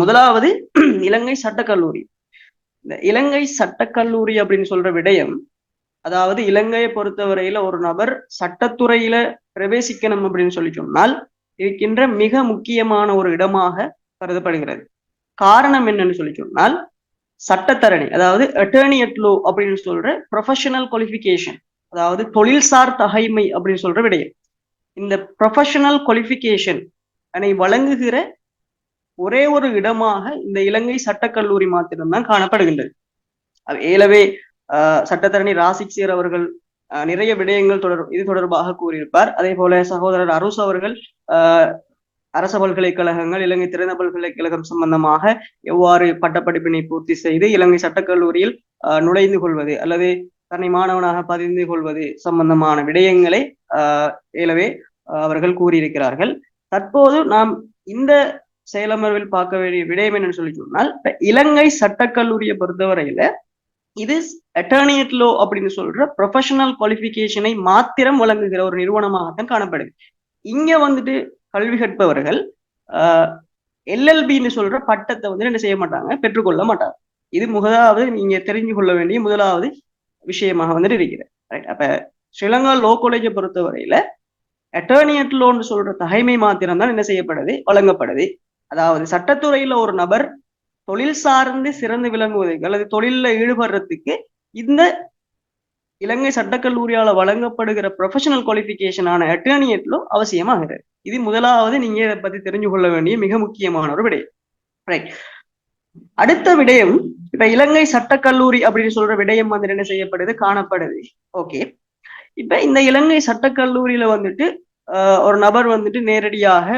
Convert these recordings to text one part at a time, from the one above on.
முதலாவது இலங்கை சட்டக்கல்லூரி. இந்த இலங்கை சட்டக்கல்லூரி அப்படின்னு சொல்ற விடயம் அதாவது இலங்கையை பொறுத்தவரையில ஒரு நபர் சட்டத்துறையில பிரவேசிக்கணும் அப்படின்னு சொல்லி சொன்னால் இருக்கின்ற மிக முக்கியமான ஒரு இடமாக கருதப்படுகிறது. காரணம் என்னன்னு சொல்லி சொன்னால் சட்டத்தரணி அதாவது அட்டர்னி அட் லோ அப்படின்னு சொல்ற ப்ரொஃபஷனல் குவாலிஃபிகேஷன் அதாவது தொழில்சார் தகைமை அப்படின்னு சொல்ற விடயம். இந்த ப்ரொஃபஷனல் குவாலிஃபிகேஷன் அதனை வழங்குகிற ஒரே ஒரு இடமாக இந்த இலங்கை சட்டக்கல்லூரி மாத்திரம்தான் காணப்படுகின்றது. ஏலவே சட்டத்தரணி ராசிக்சியர் அவர்கள் நிறைய விடயங்கள் தொடர் இது தொடர்பாக கூறியிருப்பார். அதே போல சகோதரர் அருஸ் அவர்கள் அரச பல்கலைக்கழகங்கள் இலங்கை திறந்த பல்கலைக்கழகம் சம்பந்தமாக எவ்வாறு பட்டப்படிப்பினை பூர்த்தி செய்து இலங்கை சட்டக்கல்லூரியில் நுழைந்து கொள்வது அல்லது தன்னை மாணவனாக பதிந்து கொள்வது சம்பந்தமான விடயங்களை ஏலவே அவர்கள் கூறியிருக்கிறார்கள். தற்போது நாம் இந்த செயலமர்வில் பார்க்க வேண்டிய விடயம் என்னன்னு சொல்லி சொன்னால் இலங்கை சட்டக்கல்லூரியை பொறுத்தவரையில இது அட்டர்னியட் லோ அப்படின்னு சொல்ற ப்ரொஃபஷனல் குவாலிபிகேஷனை மாத்திரம் வழங்குகிற ஒரு நிறுவனமாகத்தான் காணப்படுது. இங்க வந்துட்டு கல்வி கற்பவர்கள் எல்எல்பின்னு சொல்ற பட்டத்தை வந்து என்ன செய்ய மாட்டாங்க? பெற்றுக்கொள்ள மாட்டாங்க. இது முதலாவது நீங்க தெரிஞ்சு கொள்ள வேண்டிய முதலாவது விஷயமாக வந்துட்டு இருக்கிறது. ரைட் அப்ப ஸ்ரீலங்கா லோ காலேஜை பொறுத்தவரையில அட்டர்னியட் லோன்னு சொல்ற தகைமை மாத்திரம் தான் என்ன செய்யப்படுது? வழங்கப்படுது. அதாவது சட்டத்துறையில ஒரு நபர் தொழில் சார்ந்து சிறந்து விளங்குவதற்கு அல்லது தொழில ஈடுபடுறதுக்கு இந்த இலங்கை சட்டக்கல்லூரியால வழங்கப்படுகிற ப்ரொஃபஷனல் குவாலிபிகேஷனான அட்டர்னியட்லோ அவசியமாகிறது. இது முதலாவது நீங்க இதை பத்தி தெரிஞ்சு கொள்ள வேண்டிய மிக முக்கியமான ஒரு விடயம். ரைட் அடுத்த விடயம் இப்ப இலங்கை சட்டக்கல்லூரி அப்படின்னு சொல்ற விடயம் வந்து என்ன செய்யப்படுது? காணப்படுது. ஓகே இப்ப இந்த இலங்கை சட்டக்கல்லூரியில வந்துட்டு ஒரு நபர் வந்துட்டு நேரடியாக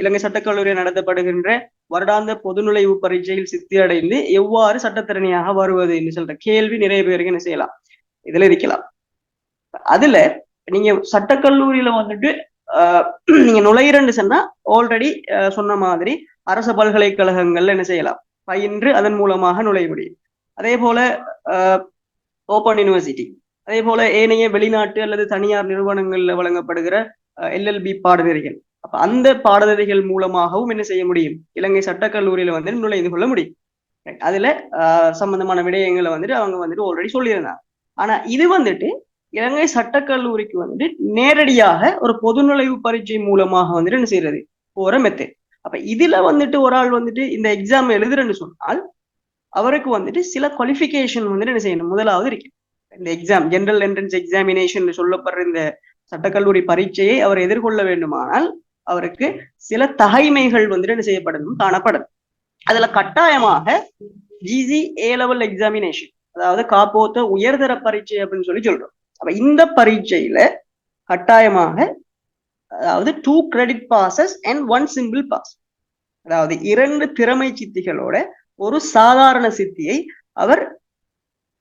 இலங்கை சட்டக்கல்லூரியில் நடத்தப்படுகின்ற வருடாந்த பொது நுழைவு பரீட்சையில் சித்தி அடைந்து எவ்வாறு சட்டத்திறனியாக வருவது என்று சொல்ற கேள்வி நிறைய பேருக்கு என்ன செய்யலாம். இதுல இருக்கலாம். அதுல நீங்க சட்டக்கல்லூரியில வந்துட்டு நீங்க நுழையிறன்னு சொன்னா ஆல்ரெடி சொன்ன மாதிரி அரச பல்கலைக்கழகங்கள்ல என்ன செய்யலாம். பயின்று அதன் மூலமாக நுழைய முடியும். அதே போல ஓப்பன் யூனிவர்சிட்டி அதே போல ஏனைய வெளிநாட்டு அல்லது தனியார் நிறுவனங்கள்ல வழங்கப்படுகிற எல்எல்பி பாடநெறிகள். அப்ப அந்த பாடநெறிகள் மூலமாகவும் என்ன செய்ய முடியும்? இலங்கை சட்டக்கல்லூரியில வந்து நுழைந்து கொள்ள முடியும். அதுல சம்பந்தமான விடயங்களை வந்துட்டு அவங்க வந்துட்டு ஆல்ரெடி சொல்லியிருந்தாங்க. ஆனா இது வந்துட்டு இலங்கை சட்டக்கல்லூரிக்கு வந்துட்டு நேரடியாக ஒரு பொது நுழைவு பரீட்சை மூலமாக வந்துட்டு என்ன செய்யறது? போற மெத்தட் அப்ப இதுல வந்துட்டு ஒரு ஆள் வந்துட்டு இந்த எக்ஸாம் எழுதுறேன்னு சொன்னால் அவருக்கு வந்துட்டு சில குவாலிபிகேஷன் வந்துட்டு என்ன செய்யணும்? முதலாவது இருக்கு இந்த எக்ஸாம் ஜென்ரல் என்ட்ரன்ஸ் எக்ஸாமினேஷன் சொல்லப்படுற இந்த சட்டக்கல்லூரி பரீட்சையை அவர் எதிர்கொள்ள வேண்டுமானால் அவருக்கு சில தகைமைகள் வந்துட்டு என்ன செய்யப்படணும் காணப்படும். அதுல கட்டாயமாக ஜிசி ஏ லெவல் எக்ஸாமினேஷன் அதாவது காப்போத்த உயர்தர பரீட்சை அப்படின்னு சொல்லி சொல்றோம். அப்ப இந்த பரீட்சையில கட்டாயமாக அதாவது two credit passes and one simple pass அதாவது இரண்டு திறமை சித்திகளோட ஒரு சாதாரண சித்தியை அவர்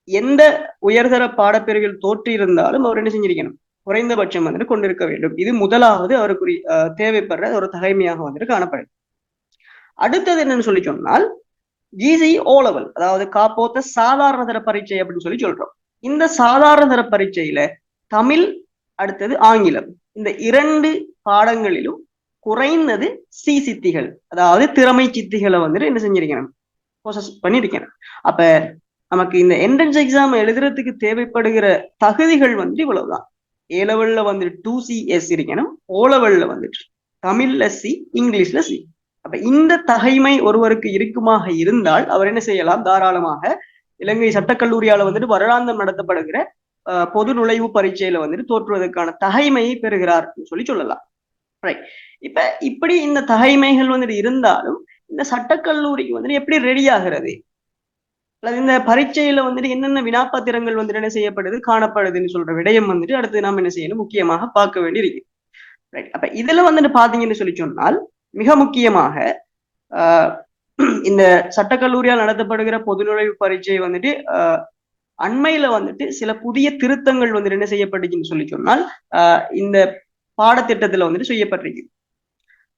எந்த உயர்தர பாடப்பிரிவில் தோற்றியிருந்தாலும் அவர் என்ன செஞ்சிருக்கணும்? குறைந்தபட்சம் வந்துட்டு கொண்டிருக்க வேண்டும். இது முதலாவது அவருக்கு தேவைப்படுற ஒரு தகைமையாக வந்துட்டு காணப்படுது. அடுத்தது என்னன்னு சொல்லி சொன்னால் ஜிசி ஓ லெவல் அதாவது காப்போத்த சாதாரண தர பரீட்சை அப்படின்னு சொல்லி சொல்றோம். இந்த சாதாரண தர பரீட்சையில தமிழ் அடுத்தது ஆங்கிலம். இந்த இரண்டு பாடங்களிலும் குறைந்தது சி சித்திகள் அதாவது திறமை சித்திகளை வந்துட்டு என்ன செஞ்சிருக்கணும்? ப்ரோசஸ் பண்ணியிருக்கணும் அப்ப நமக்கு இந்த என்ட்ரன்ஸ் எக்ஸாம் எழுதுறதுக்கு தேவைப்படுகிற தகுதிகள் வந்து இவ்வளவுதான். ஏ லெவல்ல வந்துட்டு டூ சி எஸ் இருக்கணும். ஓ லெவல்ல வந்துட்டு தமிழ்ல சி இங்கிலீஷ்ல சி அப்ப இந்த தகைமை ஒருவருக்கு இருக்குமாக இருந்தால் அவர் என்ன செய்யலாம்? தாராளமாக இலங்கை சட்டக்கல்லூரியால வந்துட்டு வருடாந்தம் நடத்தப்படுகிற பொது நுழைவு பரீட்சையில வந்துட்டு தோற்றுவதற்கான தகைமையை பெறுகிறார் சொல்லி சொல்லலாம். ரைட் இப்ப இப்படி இந்த தகைமைகள் வந்துட்டு இருந்தாலும் இந்த சட்டக்கல்லூரிக்கு வந்துட்டு எப்படி ரெடி ஆகிறது? அல்லது இந்த பரீட்சையில வந்துட்டு என்னென்ன வினாப்பத்திரங்கள் வந்துட்டு என்ன செய்யப்படுது காணப்படுதுன்னு சொல்ற விடயம் வந்துட்டு அடுத்து நாம் என்ன செய்யணும்? முக்கியமாக பார்க்க வேண்டி இருக்கு ரைட் அப்ப இதுல வந்துட்டு பாத்தீங்கன்னு சொல்லி சொன்னால் மிக முக்கியமாக இந்த சட்டக்கல்லூரியால் நடத்தப்படுகிற பொது நுழைவு பரீட்சை வந்துட்டு அண்மையில வந்துட்டு சில புதிய திருத்தங்கள் வந்துட்டு என்ன செய்யப்பட்டுச்சுன்னு சொல்லி சொன்னால் இந்த பாடத்திட்டத்துல வந்துட்டு செய்யப்பட்டிருக்கு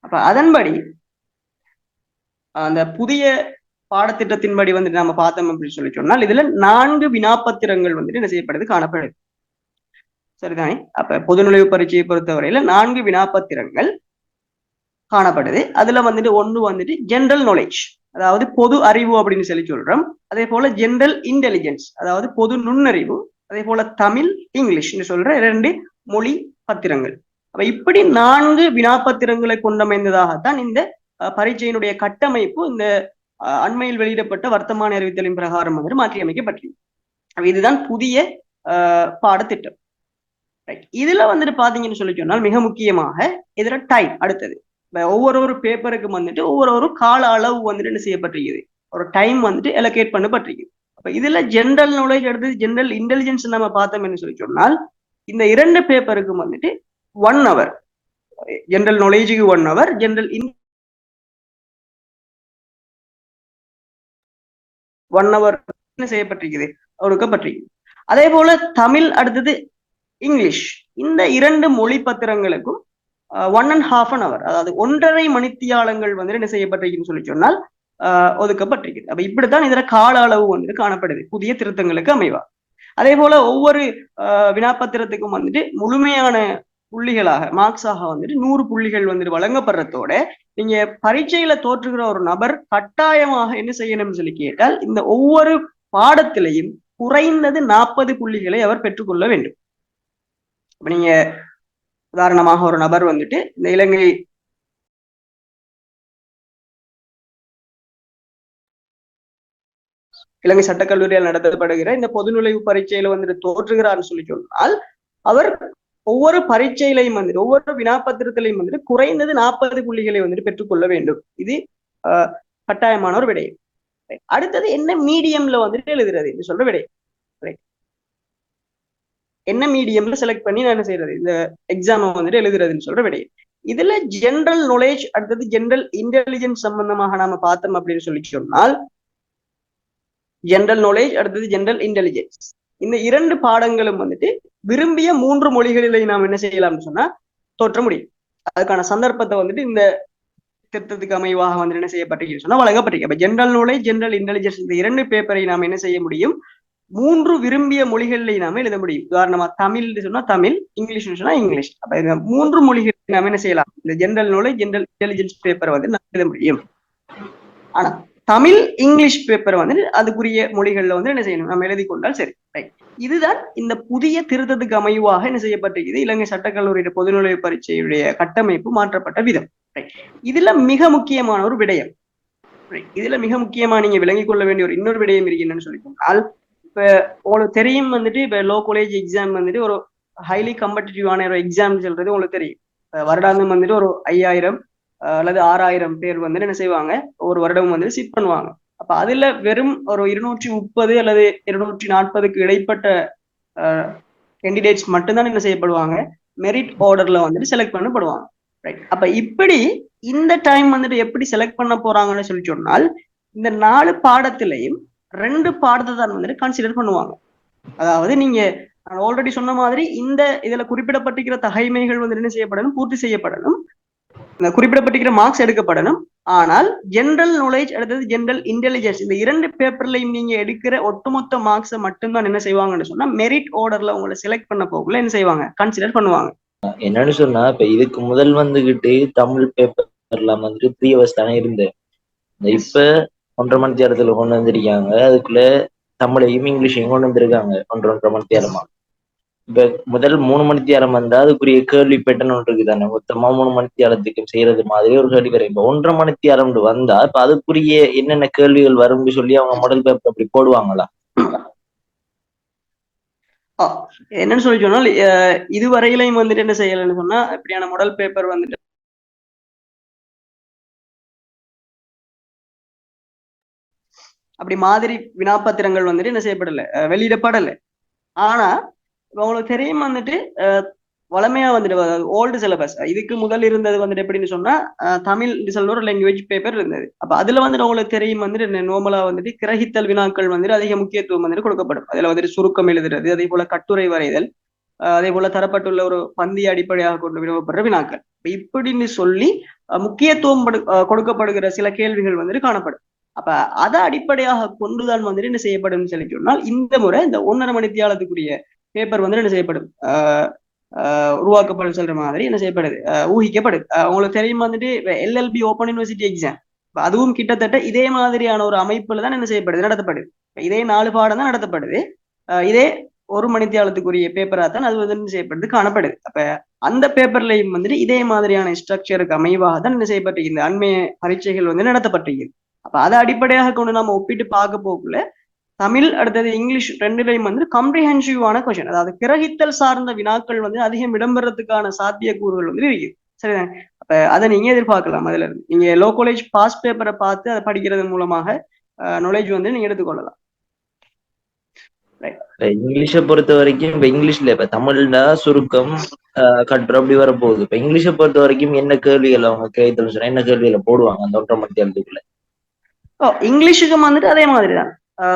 அப்ப அதன்படி அந்த புதிய பாடத்திட்டத்தின்படி வந்துட்டு நம்ம பார்த்தோம் அப்படின்னு சொல்லி சொன்னால் இதுல நான்கு வினாப்பத்திரங்கள் வந்துட்டு என்ன செய்யப்படுது? காணப்படுது. சரிதானே? அப்ப பொது நுழைவு பரீட்சையை பொறுத்தவரையில நான்கு வினாப்பத்திரங்கள் காணப்படுது. அதுல வந்துட்டு ஒண்ணு வந்துட்டு ஜென்ரல் நாலேஜ் அதாவது பொது அறிவு அப்படின்னு சொல்லி சொல்றோம். அதே போல ஜென்ரல் இன்டெலிஜென்ஸ் அதாவது பொது நுண்ணறிவு அதே போல தமிழ் இங்கிலீஷ்னு சொல்ற இரண்டு மொழி பத்திரங்கள். அப்ப இப்படி நான்கு வினாப்பத்திரங்களை கொண்டமைந்ததாகத்தான் இந்த பரீட்சையினுடைய கட்டமைப்பு இந்த அண்மையில் வெளியிடப்பட்ட வர்த்தமான அறிவித்தலின் பிரகாரம் வந்து மாற்றி இதுதான் புதிய பாடத்திட்டம். இதுல வந்துட்டு பாத்தீங்கன்னு சொல்லி சொன்னால் மிக முக்கியமாக இதுல டைம் அடுத்தது. ஒவ்வொரு ஒரு வந்துட்டு ஒவ்வொரு ஒரு கால அளவு வந்துட்டு என்ன செய்யப்பட்டிருக்குது? ஒரு டைம் வந்துட்டு எலோகேட் பண்ணப்பட்டிருக்குது. அப்ப இதுல ஜென்ரல் நாலேஜ் அடுத்தது ஜென்ரல் இன்டெலிஜென்ஸ் நம்ம பார்த்தோம்னு சொல்லி சொன்னால் இந்த இரண்டு பேப்பருக்கும் வந்துட்டு one hour general நாலேஜுக்கு one hour general in one hour செய்யப்பட்டிருக்குது? கொடுக்கப்பட்டிருக்குது அதே போல தமிழ் அடுத்தது இங்கிலீஷ். இந்த இரண்டு மொழி பத்திரங்களுக்கும் one and half an hour அதாவது ஒன்றரை மணித்தியாலங்கள் வந்து என்ன செய்யப்பட்டிருக்குன்னு சொல்லி சொன்னால் ஒதுக்கப்பட்டிருக்குது. அப்ப இப்படித்தான் இதுல கால அளவு வந்துட்டு காணப்படுது. புதிய திருத்தங்களுக்கு அமைவா. அதே போல ஒவ்வொரு வினாப்பத்திரத்துக்கும் வந்துட்டு முழுமையான புள்ளிகளாக மார்க்ஸாக வந்துட்டு நூறு புள்ளிகள் வந்துட்டு வழங்கப்படுறதோட நீங்க பரீட்சையில தோற்றுகிற ஒரு நபர் கட்டாயமாக என்ன செய்யணும்னு சொல்லி கேட்டால் இந்த ஒவ்வொரு பாடத்திலையும் குறைந்தது நாற்பது புள்ளிகளை அவர் பெற்றுக்கொள்ள வேண்டும். இப்ப நீங்க உதாரணமாக ஒரு நபர் வந்துட்டு இந்த இலங்கை இலங்கை சட்டக்கல்லூரியால் நடத்தப்படுகிற இந்த பொது நுழைவு பரீட்சையில வந்துட்டு தோற்றுகிறார்னு சொல்லி சொன்னால் அவர் ஒவ்வொரு பரீட்சையிலையும் வந்துட்டு ஒவ்வொரு வினாப்பத்திரத்திலையும் வந்துட்டு குறைந்தது நாற்பது புள்ளிகளை வந்துட்டு பெற்றுக்கொள்ள வேண்டும். இது கட்டாயமான ஒரு விடயம் அடுத்தது என்ன மீடியம்ல வந்துட்டு எழுதுறது என்று சொல்ற விடயம் என்ன மீடியம்ல செலக்ட் பண்ணி நான் என்ன செய்யறது இந்த எக்ஸாம் வந்துட்டு எழுதுறதுன்னு சொல்ற விடயம் இதுல ஜென்ரல் நாலேஜ் அடுத்தது ஜென்ரல் இன்டெலிஜென்ஸ் சம்பந்தமாக நாம பார்த்தோம் அப்படின்னு சொல்லி சொன்னால் ஜென்ரல் நாலேஜ் அடுத்தது ஜென்ரல் இன்டெலிஜென்ஸ் இந்த இரண்டு பாடங்களும் வந்துட்டு விரும்பிய மூன்று மொழிகளிலே நாம் என்ன செய்யலாம்னு சொன்னா தோற்ற முடியும். அதுக்கான சந்தர்ப்பத்தை வந்துட்டு இந்த திருத்தத்துக்கு அமைவாக வந்து என்ன செய்யப்பட்டிருக்கு சொன்னா வழங்கப்பட்டிருக்கு. அப்ப ஜென்ரல் நூலை ஜென்ரல் இன்டெலிஜென்ஸ் இந்த இரண்டு பேப்பரை நாம் என்ன செய்ய முடியும்? மூன்று விரும்பிய மொழிகளில் நாம எழுத முடியும். உதாரணமா தமிழ் சொன்னா தமிழ் இங்கிலீஷ் சொன்னா இங்கிலீஷ். அப்ப இந்த மூன்று மொழிகளில் நாம என்ன செய்யலாம்? இந்த ஜென்ரல் நூலை ஜென்ரல் இன்டெலிஜென்ஸ் பேப்பரை வந்து நாம் எழுத முடியும். ஆனா தமிழ் இங்கிலீஷ் பேப்பர் வந்து அதுக்குரிய மொழிகள்ல வந்து என்ன செய்யணும்? நம்ம எழுதி கொண்டால் சரி. ரைட் இதுதான் இந்த புதிய திருத்தத்துக்கு அமைவாக என்ன செய்யப்பட்டிருக்குது? இலங்கை சட்டக்கல்லூரியுடைய பொதுநுழைவு பரீட்சையுடைய கட்டமைப்பு மாற்றப்பட்ட விதம். ரைட் இதுல மிக முக்கியமான ஒரு விடயம். இதுல மிக முக்கியமா நீங்க விளங்கிக் கொள்ள வேண்டிய ஒரு இன்னொரு விடயம் இருக்கு என்னன்னு சொல்லி சொன்னால் இப்ப உங்களுக்கு தெரியும் வந்துட்டு இப்ப லோ காலேஜ் எக்ஸாம் வந்துட்டு ஒரு ஹைலி கம்படிட்டிவான ஒரு எக்ஸாம் சொல்றது உங்களுக்கு தெரியும். வருடாந்தம் வந்துட்டு ஒரு ஐயாயிரம் அல்லது ஆறாயிரம் பேர் வந்து என்ன செய்வாங்க? ஒரு வருடம் வந்து சிட் பண்ணுவாங்க. அப்ப அதுல வெறும் ஒரு இருநூற்றி முப்பது அல்லது இருநூற்றி நாற்பதுக்கு இடைப்பட்ட கேண்டிடேட்ஸ் மட்டும்தான் என்ன செய்யப்படுவாங்க? மெரிட் ஆர்டர்ல வந்துட்டு செலக்ட் பண்ணப்படுவாங்க. ரைட் அப்ப இப்படி இந்த டைம் வந்துட்டு எப்படி செலக்ட் பண்ண போறாங்கன்னு சொல்லி சொன்னால் இந்த நாலு பாடத்திலையும் ரெண்டு பாடத்தை தான் வந்துட்டு கன்சிடர் பண்ணுவாங்க. அதாவது நீங்க ஆல்ரெடி சொன்ன மாதிரி இந்த இதுல குறிப்பிடப்பட்டிருக்கிற தகைமைகள் வந்து என்ன செய்யப்படணும்? பூர்த்தி செய்யப்படணும். குறிப்பிடப்பட்டிருக்கிற மார்க்ஸ் எடுக்கப்படணும். ஆனால் ஜென்ரல் நாலேஜ் அடுத்தது ஜென்ரல் இன்டெலிஜென்ஸ் இந்த இரண்டு பேப்பர்லையும் நீங்க எடுக்கிற ஒட்டுமொத்த மார்க்ஸை மட்டும்தான் என்ன செய்வாங்கன்னு சொன்னா மெரிட் ஆர்டர்ல உங்களை செலக்ட் பண்ண போகல என்ன செய்வாங்க? கன்சிடர் பண்ணுவாங்க. என்னன்னு சொன்னா இப்ப இதுக்கு முதல் வந்துகிட்டு தமிழ் பேப்பர்லாம் வந்துட்டு த்ரீ ஹவர்ஸ் தானே இருந்தேன் இப்ப ஒன்றரை மணி நேரத்துல கொண்டு வந்திருக்காங்க. அதுக்குள்ள தமிழையும் இங்கிலீஷையும் கொண்டு வந்திருக்காங்க. ஒன்றரை ஒன்றரை மணி நேரமா. முதல் மூணு மணி தியாரம் வந்தா அதுக்குரிய கேள்வி பெட்டன் ஒன்று இருக்குதானே? மொத்தமா மூணு மணி நேரத்துக்கு செய்யறது மாதிரி ஒரு கேள்வி வரும். இப்ப ஒன்றரை மணி தியாரம் வந்தா இப்ப அதுக்குரிய என்னென்ன கேள்விகள் வரும்னு சொல்லி அவங்க மாடல் பேப்பர் அப்படி போடுவாங்களா? என்னன்னு சொல்லி சொன்னால் இதுவரையிலையும் வந்துட்டு என்ன செய்யலன்னு சொன்னா இப்படியான மாடல் பேப்பர் வந்துட்டு அப்படி மாதிரி வினாப்பத்திரங்கள் வந்துட்டு என்ன செய்யப்படலை? வெளியிடப்படலை. ஆனா உங்களுக்கு தெரியும் வந்துட்டு வளமையா வந்துட்டு ஓல்டு சிலபஸ் இதுக்கு முதல் இருந்தது வந்துட்டு எப்படின்னு சொன்னா தமிழ் சொல்ற ஒரு லாங்குவேஜ் பேப்பர் இருந்தது. அப்ப அதுல வந்துட்டு உங்களுக்கு தெரியும் வந்துட்டு நோமலா வந்துட்டு கிரகித்தல் வினாக்கள் வந்துட்டு அதிக முக்கியத்துவம் வந்துட்டு கொடுக்கப்படும். அதுல வந்துட்டு சுருக்கம் எழுதுறது அதே போல கட்டுரை வரைதல் அதே போல தரப்பட்டுள்ள ஒரு பந்திய அடிப்படையாக கொண்டு வினவப்படுற வினாக்கள். இப்படின்னு சொல்லி முக்கியத்துவம் கொடுக்கப்படுகிற சில கேள்விகள் வந்துட்டு காணப்படும். அப்ப அதை அடிப்படையாக கொண்டுதான் வந்துட்டு என்ன செய்யப்படும் சொல்லி சொன்னால் இந்த முறை இந்த ஒன்றரை மணி தியாலத்துக்குரிய பேப்பர் வந்து என்ன செய்யப்படும்? ஆஹ் உருவாக்கப்படும் சொல்ற மாதிரி என்ன செய்யப்படுது? ஊகிக்கப்படுது. உங்களுக்கு தெரியும் வந்துட்டு எல்எல்பி ஓப்பன் யூனிவர்சிட்டி எக்ஸாம் அதுவும் கிட்டத்தட்ட இதே மாதிரியான ஒரு அமைப்புல தான் என்ன செய்யப்படுது? நடத்தப்படுது. இதே நாலு பாடம் தான் நடத்தப்படுது. ஆஹ் இதே ஒரு மணித்தியாலத்துக்குரிய பேப்பரா தான் அது வந்து என்ன செய்யப்படுது? காணப்படுது. அப்ப அந்த பேப்பர்லையும் வந்துட்டு இதே மாதிரியான ஸ்ட்ரக்சருக்கு அமைவாக தான் என்ன செய்யப்பட்டிருக்கு இந்த அண்மைய பரீட்சைகள் வந்து நடத்தப்பட்டிருக்கு அப்ப அதை அடிப்படையாக கொண்டு நம்ம ஒப்பிட்டு பார்க்க போகக்குள்ள தமிழ் அடுத்தது இங்கிலீஷ் ரெண்டுலையும் வந்து கம்ப்ரிஹென்சிவான கொஸ்டின் அதாவது கிரகித்தல் சார்ந்த வினாக்கள் வந்து அதிகம் இடம்பெறதுக்கான சாத்தியக்கூறுகள் வந்து இருக்கு. சரிதான்? அப்ப அதை நீங்க எதிர்பார்க்கலாம் அதுல இருந்து. நீங்க லோ காலேஜ் பாஸ் பேப்பரை பார்த்து அதை படிக்கிறது மூலமாக நாலேஜ் வந்து நீங்க எடுத்துக்கொள்ளலாம். இங்கிலீஷை பொறுத்த வரைக்கும் இப்ப இங்கிலீஷ்ல இப்ப தமிழ்ல சுருக்கம் கட்டுரை அப்படி வரப்போகுது. இப்ப இங்கிலீஷை பொறுத்த வரைக்கும் என்ன கேள்விகள் அவங்க சொன்னா என்ன கேள்விகளை போடுவாங்க அந்த தேர்தலுக்குள்ள ஓ இங்கிலீஷுக்கு வந்துட்டு அதே மாதிரி தான்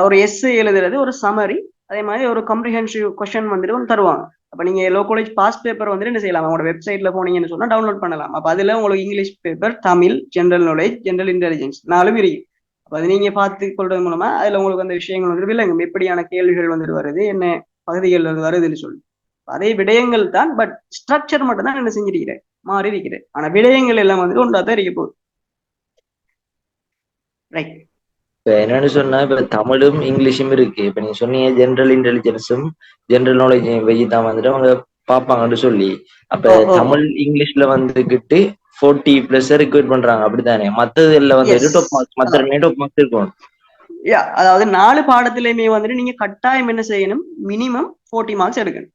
ஒரு எஸ் எழுதுறது ஒரு சமரி அதே மாதிரி ஒரு கம்ப்ரிஹென்சிவ் கொஸ்டின் வந்துட்டு ஒன்று தருவாங்க. அப்போ நீங்க லோ காலேஜ் பாஸ் பேப்பர் வந்துட்டு என்ன செய்யலாம்? அவங்க வெப்சைட்ல போனீங்கன்னு சொன்னா டவுன்லோட் பண்ணலாம். அப்ப அதுல உங்களுக்கு English paper Tamil general knowledge general intelligence நாலும் இருக்கு அப்போ அது நீங்க பார்த்து கொள்றது மூலமா அதுல உங்களுக்கு அந்த விஷயங்கள் வந்து விளங்கும். எப்படியான கேள்விகள் வந்துட்டு வருது என்ன பகுதிகள் வருதுன்னு சொல்லி. அதே விடயங்கள் தான் பட் ஸ்ட்ரக்சர் மட்டும் தான் என்ன செஞ்சிருக்கிறேன் மாறி இருக்கிறேன் ஆனா விடயங்கள் எல்லாம் வந்துட்டு ஒன்றா தான் இருக்க போகுது. ரைட் இப்ப என்னன்னு சொன்னா இப்ப தமிழும் இங்கிலீஷும் இருக்கு. இப்ப நீங்க சொன்னீங்க ஜென்ரல் இன்டெலிஜென்ஸும் ஜென்ரல் நாலேஜ் வெஜி தான் வந்துட்டு அவங்க பாப்பாங்கன்னு சொல்லி. அப்ப தமிழ் இங்கிலீஷ்ல வந்துகிட்டு ஃபோர்ட்டி பிளஸ் ரிக்வெட் பண்றாங்க. அப்படித்தானே? மத்தது எல்லாம் வந்து டாப் மார்க்ஸ் மத்த ரெண்டு டாப் மார்க்ஸ் இருக்கும் அதாவது நாலு பாடத்திலையுமே வந்துட்டு நீங்க கட்டாயம் என்ன செய்யணும்? மினிமம் ஃபோர்ட்டி மார்க்ஸ் எடுக்கணும்.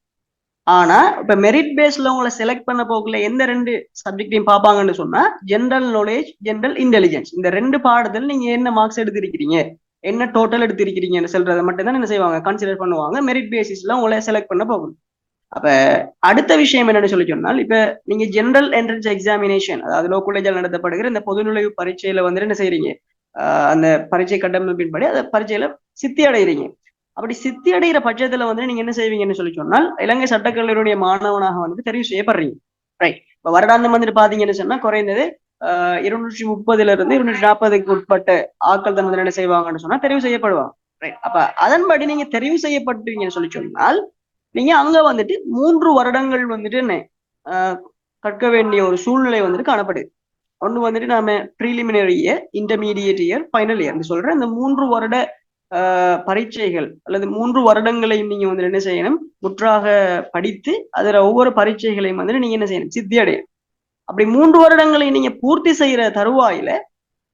ஆனா இப்ப மெரிட் பேஸ்ல உங்களை செலக்ட் பண்ண போக்குல எந்த ரெண்டு சப்ஜெக்டையும் பார்ப்பாங்கன்னு சொன்னா ஜென்ரல் நாலேஜ் ஜென்ரல் இன்டெலிஜென்ஸ் இந்த ரெண்டு பாடத்தில் நீங்க என்ன மார்க்ஸ் எடுத்திருக்கிறீங்க என்ன டோட்டல் எடுத்திருக்கிறீங்கன்னு சொல்றதை மட்டும் தான் என்ன செய்வாங்க கன்சிடர் பண்ணுவாங்க. மெரிட் பேசிஸ்ல உங்களை செலக்ட் பண்ண போகணும். அப்ப அடுத்த விஷயம் என்னன்னு சொல்லி சொன்னால் இப்ப நீங்க ஜென்ரல் என்ட்ரன்ஸ் எக்ஸாமினேஷன் அதாவது லோ நடத்தப்படுகிற இந்த பொதுநுழைவு பரீட்சையில வந்து என்ன செய்யறீங்க அந்த பரீட்சை கட்டமைப்பின்படி அந்த பரீட்சையில சித்தி அடைகிறீங்க அப்படி சித்தி அடைகிற பட்சத்துல வந்து நீங்க என்ன செய்வீங்கன்னு சொல்லி சொன்னால் இலங்கை சட்டக்கல்லூரியுடைய மாணவனாக வந்து தெரிவு செய்யப்படுறீங்க. ரைட் இப்ப வருடாந்தம் வந்துட்டு பாத்தீங்கன்னு சொன்னா குறைந்தது ஆஹ் இருநூற்றி முப்பதுல இருந்து இருநூற்றி நாற்பதுக்கு உட்பட்ட ஆட்கள் தான் வந்து என்ன செய்வாங்கன்னு சொன்னா தெரிவு செய்யப்படுவாங்க. ரைட் அப்ப அதன்படி நீங்க தெரிவு செய்யப்பட்டீங்கன்னு சொல்லி சொன்னால் நீங்க அங்க வந்துட்டு மூன்று வருடங்கள் வந்துட்டு என்ன கற்க வேண்டிய ஒரு சூழ்நிலை வந்துட்டு காணப்படுது. ஒன்று வந்துட்டு நாம preliminary year intermediate year final year சொல்றேன் இந்த மூன்று வருட பரீட்சைகள் அல்லது மூன்று வருடங்களையும் நீங்க வந்து என்ன செய்யணும்? முற்றாக படித்து அதுல ஒவ்வொரு பரீட்சைகளையும் வந்து நீங்க என்ன செய்யணும்? சித்தி அடையணும். அப்படி மூன்று வருடங்களை நீங்க பூர்த்தி செய்யற தருவாயில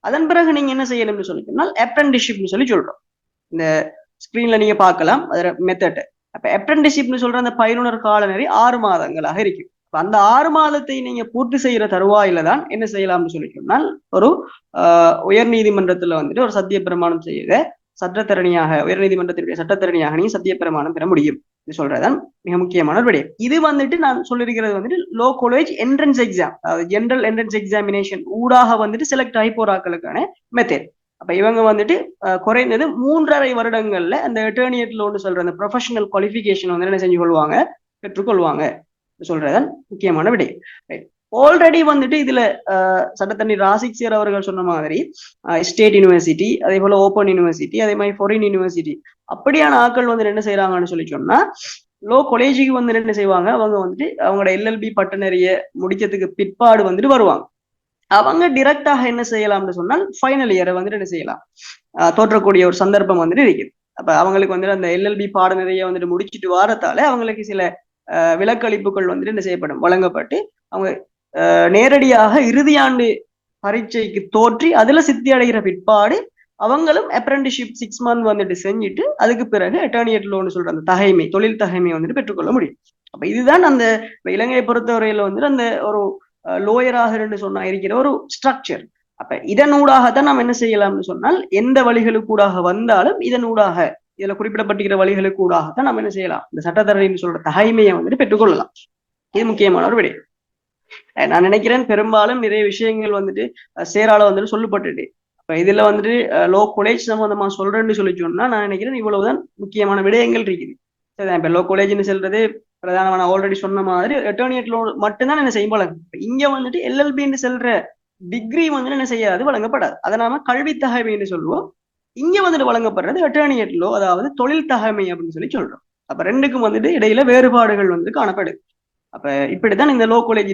அதன் பிறகு நீங்க என்ன செய்யணும்னு சொல்லி சொன்னால் அப்ரண்டிஷிப்னு சொல்லி சொல்றோம். இந்த ஸ்கிரீன்ல நீங்க பார்க்கலாம். அதோட மெத்தட் அப்ப அப்ரண்டிஷிப்னு சொல்ற அந்த பயிலுனர் காலநெறி ஆறு மாதங்களாக இருக்கும். அந்த ஆறு மாதத்தை நீங்க பூர்த்தி செய்யற தருவாயில தான் என்ன செய்யலாம்னு சொல்லி சொன்னால் ஒரு உயர் நீதிமன்றத்துல வந்துட்டு ஒரு சத்திய பிரமாணம் செய்யுது சட்டத்தரணியாக உயர்நீதிமன்றத்தினுடைய சட்டத்தரணியாக நீ சத்திய பிரமாணம் பெற முடியும் இது சொல்றதுதான் மிக முக்கியமான விடயம் இது வந்துட்டு நான் சொல்லியிருக்கிறது வந்துட்டு லோ காலேஜ் என்ட்ரன்ஸ் எக்ஸாம் அதாவது ஜென்ரல் என்ட்ரன்ஸ் எக்ஸாமினேஷன் ஊடாக வந்துட்டு செலக்ட் ஆகி போறாக்களுக்கான மெத்தட் அப்ப இவங்க வந்துட்டு குறைந்தது மூன்றரை வருடங்கள்ல அந்த எட்டர்னியட்ல ஒன்று சொல்ற அந்த ப்ரொஃபஷனல் குவாலிஃபிகேஷன் வந்து என்ன செஞ்சு கொள்வாங்க பெற்றுக்கொள்வாங்க சொல்றதன் முக்கியமான விடயம் ஆல்ரெடி வந்துட்டு இதுல சட்டத்தண்ணி ராசிக் சேர் அவர்கள் சொன்ன மாதிரி ஸ்டேட் யூனிவர்சிட்டி அதே போல ஓப்பன் யூனிவர்சிட்டி அதே மாதிரி ஃபாரின் யூனிவர்சிட்டி அப்படியான ஆட்கள் வந்து என்ன செய்யறாங்கன்னு சொல்லி சொன்னா லோ கொலேஜுக்கு வந்து என்ன செய்வாங்க? அவங்க வந்துட்டு அவங்களோட எல்எல்பி பட்டனரிய முடிக்கிறதுக்கு பிற்பாடு வந்துட்டு வருவாங்க. அவங்க டிரெக்டாக என்ன செய்யலாம்னு சொன்னால் ஃபைனல் இயரை வந்துட்டு என்ன செய்யலாம்? தோற்றக்கூடிய ஒரு சந்தர்ப்பம் வந்துட்டு இருக்குது. அப்ப அவங்களுக்கு வந்துட்டு அந்த எல்எல்பி பாடநெறிய வந்துட்டு முடிச்சுட்டு வாரத்தால அவங்களுக்கு சில விலக்களிப்புகள் வந்துட்டு என்ன செய்யப்படும்? வழங்கப்பட்டு அவங்க நேரடியாக இறுதியாண்டு பரீட்சைக்கு தோற்றி அதுல சித்தி அடைகிற பிற்பாடு அவங்களும் அப்ரண்டிஷிப் சிக்ஸ் மந்த் வந்துட்டு செஞ்சுட்டு அதுக்கு பிறகு அட்டர்னியட் லோன் சொல்ற அந்த தகைமை தொழில் தகைமை வந்துட்டு பெற்றுக்கொள்ள முடியும். அப்ப இதுதான் அந்த இலங்கையை பொறுத்தவரையில வந்துட்டு அந்த ஒரு லோயராக சொன்னா இருக்கிற ஒரு ஸ்ட்ரக்சர் அப்ப இதனூடாகத்தான் நாம் என்ன செய்யலாம்னு சொன்னால் எந்த வழிகளுக்கூடாக வந்தாலும் இதனூடாக இதுல குறிப்பிடப்பட்டிருக்கிற வழிகளுக்கு நாம் நம்ம என்ன செய்யலாம்? இந்த சட்டத்தரணின்னு சொல்ற தகைமையை வந்துட்டு பெற்றுக்கொள்ளலாம். இது முக்கியமான ஒரு விடயம் நான் நினைக்கிறேன் பெரும்பாலும் நிறைய விஷயங்கள் வந்துட்டு சேரால வந்துட்டு சொல்லப்பட்டுட்டு. அப்ப இதுல வந்துட்டு லோ காலேஜ் சம்பந்தமா சொல்றேன்னு சொல்லி சொன்னா நான் நினைக்கிறேன் இவ்வளவுதான் முக்கியமான விடயங்கள் இருக்குது. சரிதான் இப்ப லோ காலேஜ்னு சொல்றது பிரதானமான ஆல்ரெடி சொன்ன மாதிரி அட்டர்னியட் லோன் மட்டும்தான் என்ன செய்யும் வழங்கும் இங்க வந்துட்டு எல்எல்பின்னு செல்ற டிகிரி வந்துட்டு என்ன செய்யாது வழங்கப்படாது. அதை நாம கல்வி தகமைன்னு சொல்லுவோம். இங்க வந்துட்டு வழங்கப்படுறது அட்டர்னியட் லோ அதாவது தொழில் தகமை அப்படின்னு சொல்லி சொல்றோம். அப்ப ரெண்டுக்கும் வந்துட்டு இடையில வேறுபாடுகள் வந்து காணப்படுது. அப்ப இப்படித்தான் இந்த லோ காலேஜ்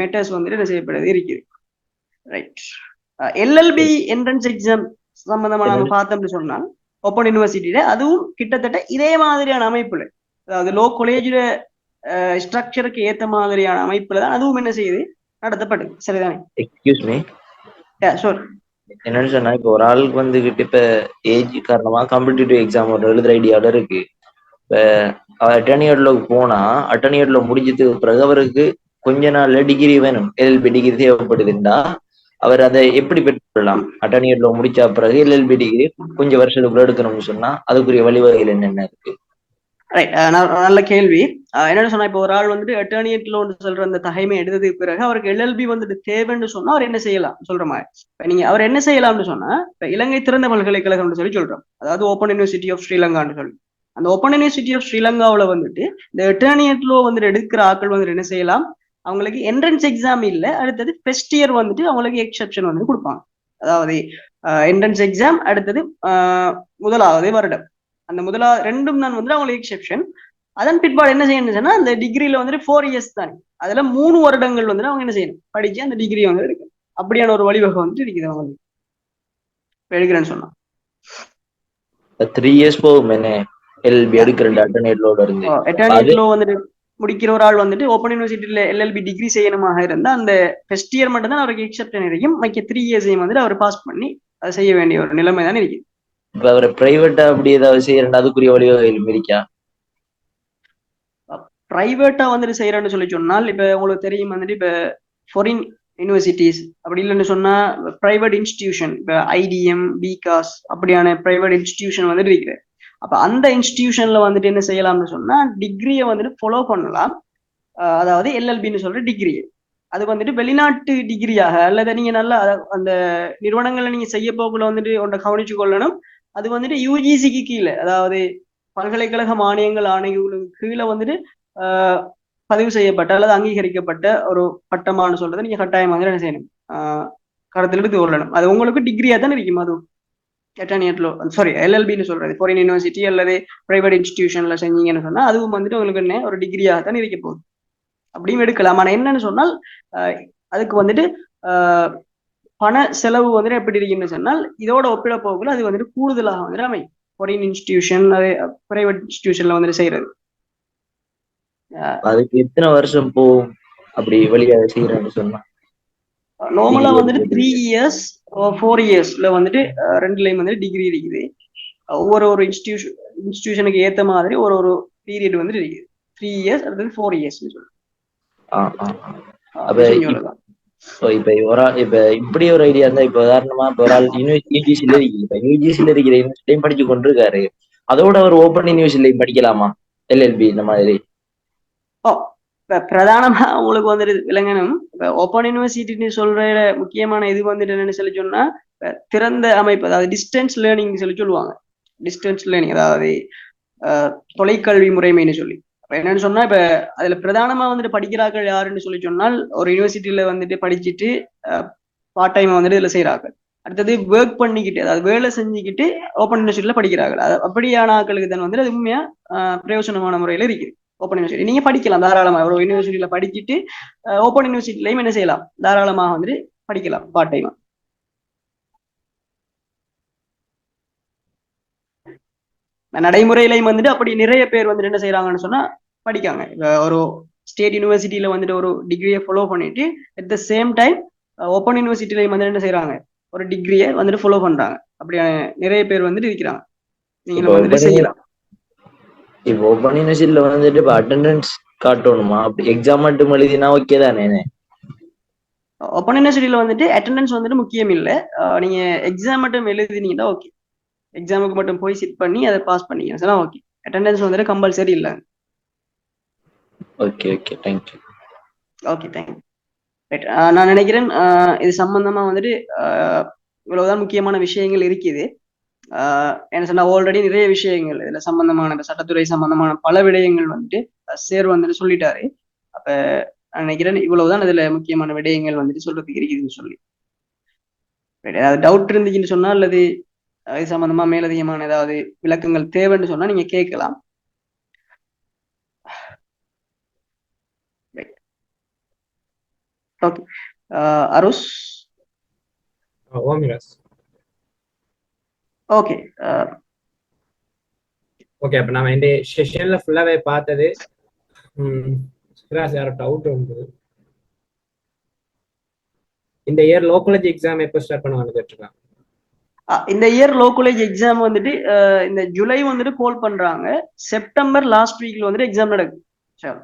மெட்டர்ஸ் வந்துட்டு என்ன செய்யப்படுது? இருக்குது. ரைட் எல்எல்பி என்ட்ரன்ஸ் எக்ஸாம் சம்பந்தமா நம்ம பார்த்தோம்னு சொன்னா ஓப்பன் யூனிவர்சிட்டியில அதுவும் கிட்டத்தட்ட இதே மாதிரியான அமைப்புல அதாவது லோ காலேஜ்ல ஸ்ட்ரக்சருக்கு ஏத்த மாதிரியான அமைப்புல தான் அதுவும் என்ன செய்யுது? நடத்தப்படுது. சரிதானே? எக்ஸ்கியூஸ் மீ சொல் என்னன்னு சொன்னா இப்போ ஒரு ஆளுக்கு வந்துகிட்டு இப்ப ஏஜ் காரணமா காம்படிட்டிவ் எக்ஸாம் ஒரு எழுதுற ஐடியால இருக்கு. இப்ப போனா அட்டர்னியர்ல முடிஞ்சதுக்கு பிறகு அவருக்கு கொஞ்ச நாள்ல டிகிரி வேணும். LLB degree தேவைப்படுதுண்டா. அவர் அதை எப்படி பெற்றுக்கொள்ளலாம்? அட்டர்னியர்ல முடிச்ச பிறகு எல்எல்பி டிகிரி கொஞ்சம் வருஷத்துக்குள்ள எடுக்கணும்னு சொன்னா அதுக்குரிய வழிவகைகள் என்னென்ன இருக்கு? நல்ல கேள்வி. என்னன்னு சொன்னா இப்போ ஒரு ஆள் வந்துட்டு அட்டர்னியட்ல லோன் சொல்ற அந்த தகைமை எடுத்ததுக்கு பிறகு அவருக்கு எல்எல்பி வந்துட்டு தேவைன்னு சொன்னா அவர் என்ன செய்யலாம்? சொல்ற மாதிரி. நீங்க அவர் என்ன செய்யலாம்னு சொன்னா இப்ப இலங்கை திறந்த பல்கலைக்கழகம்னு சொல்லி சொல்றோம். அதாவது ஓப்பன் யூனிவர்சிட்டி ஆஃப் ஸ்ரீலங்கான்னு சொல்லி. அந்த ஓப்பன் யூனிவர்சிட்டி ஆஃப் ஸ்ரீலங்காவில் வந்துட்டு இந்த எட்டர்னியட்லோ வந்துட்டு எடுக்கிற ஆட்கள் வந்துட்டு என்ன செய்யலாம்? அவங்களுக்கு என்ட்ரன்ஸ் எக்ஸாம் இல்லை அடுத்தது ஃபர்ஸ்ட் இயர் வந்துட்டு அவங்களுக்கு எக்ஸப்ஷன் வந்து கொடுப்பாங்க. அதாவது என்ட்ரன்ஸ் எக்ஸாம் அடுத்தது முதலாவது வருடம். அந்த முதலா ரெண்டும் தான் வந்துட்டு அவங்களுக்கு எக்ஸப்ஷன் அதன் பிற்பாடு என்ன செய்யணும்னு சொன்னா அந்த டிகிரியில வந்துட்டு ஃபோர் இயர்ஸ் தான். அதுல மூணு வருடங்கள் வந்துட்டு அவங்க என்ன செய்யணும்? படிச்சு அந்த டிகிரி வந்து எடுக்கணும். அப்படியான ஒரு வழிவகை வந்துட்டு இருக்குது அவங்களுக்கு. எடுக்கிறேன்னு சொன்னா. த்ரீ இயர்ஸ் போகும் என்ன எல்எல்பி எடுக்கிற அட்டர்னேட்லோட இருந்து. எட்டர்னியட்லோ வந்துட்டு முடிக்கிற ஒரு ஆள் வந்துட்டு ஓப்பன் யூனிவர்சிட்டியில எல்எல்பி டிகிரி செய்யணுமாக இருந்தா அந்த ஃபர்ஸ்ட் இயர் மட்டும் தான் அவருக்கு எக்ஸப்ஷன் இருக்கும் மிக்க த்ரீ இயர்ஸையும் வந்துட்டு அவர் பாஸ் பண்ணி அதை செய்ய வேண்டிய ஒரு நிலைமை தான் இருக்குது. இப்ப அவர் பிரைவேட்டா அப்படி ஏதாவது செய்யறா அதுக்குரிய வழிவகைகள் இருக்கா? பிரைவேட்டா வந்துட்டு செய்யறேன்னு சொல்லி சொன்னால் இப்ப உங்களுக்கு தெரியும் வந்துட்டு இப்ப ஃபாரின் யூனிவர்சிட்டிஸ் அப்படி இல்லைன்னு சொன்னா பிரைவேட் இன்ஸ்டிடியூஷன் இப்ப ஐடிஎம் பிகாஸ் அப்படியான பிரைவேட் இன்ஸ்டிடியூஷன் வந்துட்டு இருக்குது. அப்ப அந்த இன்ஸ்டிடியூஷன்ல வந்துட்டு என்ன செய்யலாம்னு சொன்னா டிகிரியை வந்துட்டு ஃபாலோ பண்ணலாம். அதாவது எல்எல்பின்னு சொல்ற டிகிரி அது வந்துட்டு வெளிநாட்டு டிகிரியாக அல்லது நீங்க நல்லா அந்த நிறுவனங்கள்ல நீங்க செய்ய போக்குள்ள வந்துட்டு ஒன்றை கவனிச்சு கொள்ளணும். அது வந்துட்டு யூஜிசிக்கு கீழே அதாவது பல்கலைக்கழக மானியங்கள் ஆணையங்களுக்கு கீழே வந்துட்டு பதிவு செய்யப்பட்ட அல்லது அங்கீகரிக்கப்பட்ட ஒரு பட்டமானு சொல்றதை நீங்க கட்டாயம் வந்து என்ன செய்யணும்? கருத்தில் எடுத்து கொள்ளணும். அது உங்களுக்கு டிகிரியா தான் இருக்கும் அதுவும். எட்டர்னியட்லோ சாரி எல்எல்பின்னு சொல்றது ஃபாரின் யூனிவர்சிட்டி அல்லது பிரைவேட் இன்ஸ்டிடியூஷன்ல செஞ்சீங்கன்னு சொன்னா அதுவும் வந்துட்டு உங்களுக்கு என்ன ஒரு டிகிரியாக தான் இருக்க போகுது. அப்படியும் எடுக்கலாம். ஆனால் என்னன்னு சொன்னால் அதுக்கு வந்துட்டு பண செலவு வந்துட்டு எப்படி இருக்குன்னு சொன்னால் இதோட ஒப்பிட போகல அது வந்துட்டு கூடுதலாக வந்துட்டு அமையும். ஃபாரின் இன்ஸ்டிடியூஷன் அது பிரைவேட் இன்ஸ்டிடியூஷன்ல வந்துட்டு செய்யறது. அதுக்கு எத்தனை வருஷம் போகும்? அப்படி வழியாக செய்யறேன்னு சொன்னா. நார்மலா வந்துட்டு த்ரீ இயர்ஸ் ஃபோர் இயர்ஸ்ல வந்துட்டு ரெண்டுலயும் வந்துட்டு டிகிரி இருக்குது. ஒவ்வொரு ஒரு இன்ஸ்டியூஷன் இன்ஸ்டியூஷனுக்கு ஏத்த மாதிரி ஒரு ஒரு பீரியட் வந்துட்டு இருக்குது. த்ரீ இயர்ஸ் அடுத்தது ஃபோர் இயர்ஸ் இப்ப ஒரு ஆள் இப்ப இப்படி ஒரு ஐடியா இருந்தா இப்ப உதாரணமா இப்ப ஒரு ஆள் யூஜிசில இருக்கு. இப்ப யூஜிசில இருக்கிற யூனிவர்சிட்டியும் படிச்சு கொண்டிருக்காரு. அதோட அவர் ஓப்பன் யூனிவர்சிட்டிலையும் படிக்கலாமா? எல்எல்பி இந்த மாதிரி. இப்ப பிரதானமா உங்களுக்கு வந்துட்டு விளங்கணும் இப்ப ஓப்பன் யூனிவர்சிட்டின்னு சொல்ற முக்கியமான இது வந்துட்டு என்னன்னு சொல்லி சொன்னா திறந்த அமைப்பு அதாவது டிஸ்டன்ஸ் லேர்னிங் சொல்லி சொல்லுவாங்க. டிஸ்டன்ஸ் லேர்னிங் அதாவது தொலைக்கல்வி முறைமைன்னு சொல்லி. அப்ப என்னன்னு சொன்னா இப்ப அதுல பிரதானமா வந்துட்டு படிக்கிறார்கள் யாருன்னு சொல்லி சொன்னால் ஒரு யூனிவர்சிட்டியில வந்துட்டு படிச்சுட்டு பார்ட் டைம் வந்துட்டு இதுல செய்யறார்கள் அடுத்தது ஒர்க் பண்ணிக்கிட்டு அதாவது வேலை செஞ்சுக்கிட்டு ஓப்பன் யூனிவர்சிட்டியில படிக்கிறார்கள். அது அப்படியான ஆக்களுக்கு தான் வந்துட்டு அது உண்மையா பிரயோஜனமான முறையில இருக்குது. ஓப்பன் யூனிவர்சிட்டி நீங்க படிக்கலாம் தாராளமா. ஒரு யூனிவர்சிட்டியில படிச்சுட்டு ஓப்பன் யூனிவர்சிட்டிலையும் என்ன செய்யலாம்? தாராளமாக வந்துட்டு படிக்கலாம் பார்ட் டைமா நடைமுறையிலையும் வந்துட்டு அப்படி நிறைய பேர் வந்துட்டு என்ன செய்யறாங்கன்னு சொன்னா படிக்காங்க. ஒரு ஸ்டேட் யூனிவர்சிட்டியில வந்துட்டு ஒரு டிகிரியை ஃபாலோ பண்ணிட்டு at the same time open யூனிவர்சிட்டிலையும் வந்துட்டு என்ன செய்யறாங்க ஒரு டிகிரியை வந்துட்டு ஃபாலோ பண்றாங்க. அப்படியான நிறைய பேர் வந்துட்டு இருக்கிறாங்க. நீங்க வந்துட்டு செய்யலாம். இப்போ ஓப்பன் யூனிவர்சிட்டியில வந்துட்டு இப்போ அட்டெண்டன்ஸ் காட்டணுமா அப்படி எக்ஸாம் மட்டும் எழுதினா ஓகே தானே ஓப்பன் யூனிவர்சிட்டியில வந்துட்டு அட்டெண்டன்ஸ் வந்துட்டு முக்கியம் இல்லை நீங்க எக்ஸாம் மட்டும் எழுதினீங்கன்னா ஓகே எக்ஸாமுக்கு மட்டும் போய் சிட் பண்ணி அதை பாஸ் பண்ணீங்க சொன்னா ஓகே அட்டெண்டன்ஸ் வந்துட்டு கம்பல்சரி இல்லை okay okay thank you okay thank you right நான் நினைக்கிறேன் இது சம்பந்தமா வந்துட்டு இவ்வளவுதான் முக்கியமான விஷயங்கள் இருக்குது என்ன சொன்னா ஆல்ரெடி நிறைய விஷயங்கள் இதுல சம்பந்தமான இந்த சட்டத்துறை சம்பந்தமான பல விடயங்கள் வந்துட்டு சேர் வந்துட்டு சொல்லிட்டாரு. அப்ப நினைக்கிறேன் இவ்வளவுதான் இதுல முக்கியமான விடயங்கள் வந்துட்டு சொல்றதுக்கு இருக்குதுன்னு சொல்லி. ஏதாவது டவுட் இருந்துச்சுன்னு சொன்னா அல்லது அது சம்பந்தமா மேலதிகமான ஏதாவது விளக்கங்கள் தேவைன்னு சொன்னா நீங்க கேட்கலாம். ஓகே அருஸ் ஓமிராஸ் ஓகே ஓகே அப்ப நாம இந்த செஷன்ல ஃபுல்லாவே பார்த்தது சிராஸ் யாரோ டவுட் உண்டு. இந்த இயர் லோக்கலேஜ் எக்ஸாம் எப்போ ஸ்டார்ட் பண்ணுவாங்க கேட்டிருக்காங்க. இந்த இயர் லோ காலேஜ் எக்ஸாம் வந்துட்டு இந்த ஜூலை வந்துட்டு கோல் பண்றாங்க. செப்டம்பர் லாஸ்ட் வீக்ல வந்துட்டு எக்ஸாம் நடக்குது சரி.